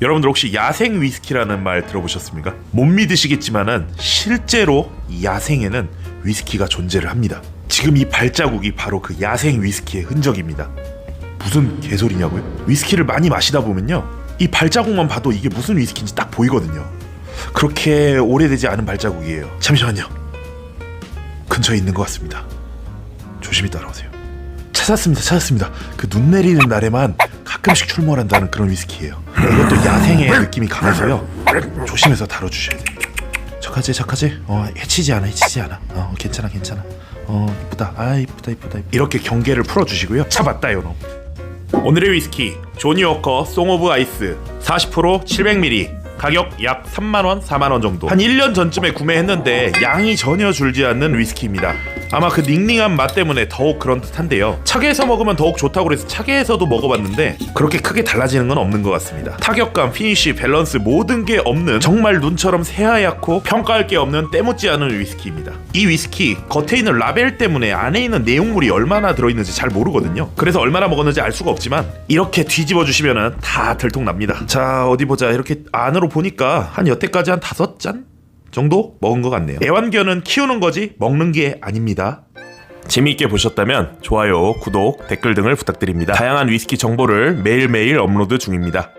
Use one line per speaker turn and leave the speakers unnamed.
여러분들 혹시 야생 위스키라는 말 들어보셨습니까? 못 믿으시겠지만은 실제로 이 야생에는 위스키가 존재를 합니다. 지금 이 발자국이 바로 그 야생 위스키의 흔적입니다. 무슨 개소리냐고요? 위스키를 많이 마시다 보면요. 이 발자국만 봐도 이게 무슨 위스키인지 딱 보이거든요. 그렇게 오래되지 않은 발자국이에요. 잠시만요. 근처에 있는 것 같습니다. 조심히 따라오세요. 찾았습니다. 찾았습니다. 그 눈 내리는 날에만 가끔씩 출몰한다는 그런 위스키예요. 이것도 야생의 느낌이 강해서요. 조심해서 다뤄주셔야 됩니다. 착하지, 착하지. 어, 해치지 않아, 해치지 않아. 어, 괜찮아, 괜찮아. 어, 이쁘다. 아, 이쁘다, 이쁘다. 이렇게 경계를 풀어주시고요. 잡았다, 요놈. 오늘의 위스키 조니 워커 송 오브 아이스 40% 700ml 가격 약 3만 원 4만 원 정도 한 1년 전쯤에 구매했는데 양이 전혀 줄지 않는 위스키입니다 아마 그 닝닝한 맛 때문에 더욱 그런 듯한데요. 차게 해서 먹으면 더욱 좋다고 그래서 차게 해서도 먹어봤는데 그렇게 크게 달라지는 건 없는 것 같습니다. 타격감, 피니쉬, 밸런스 모든 게 없는 정말 눈처럼 새하얗고 평가할 게 없는 때묻지 않은 위스키입니다. 이 위스키 겉에 있는 라벨 때문에 안에 있는 내용물이 얼마나 들어있는지 잘 모르거든요. 그래서 얼마나 먹었는지 알 수가 없지만 이렇게 뒤집어 주시면은 다 들통납니다. 자 어디 보자. 이렇게 안으로 보니까 한 여태까지 한 다섯 잔 정도 먹은 것 같네요 애완견은 키우는 거지 먹는 게 아닙니다 재미있게 보셨다면 좋아요, 구독, 댓글 등을 부탁드립니다. 다양한 위스키 정보를 매일매일 업로드 중입니다.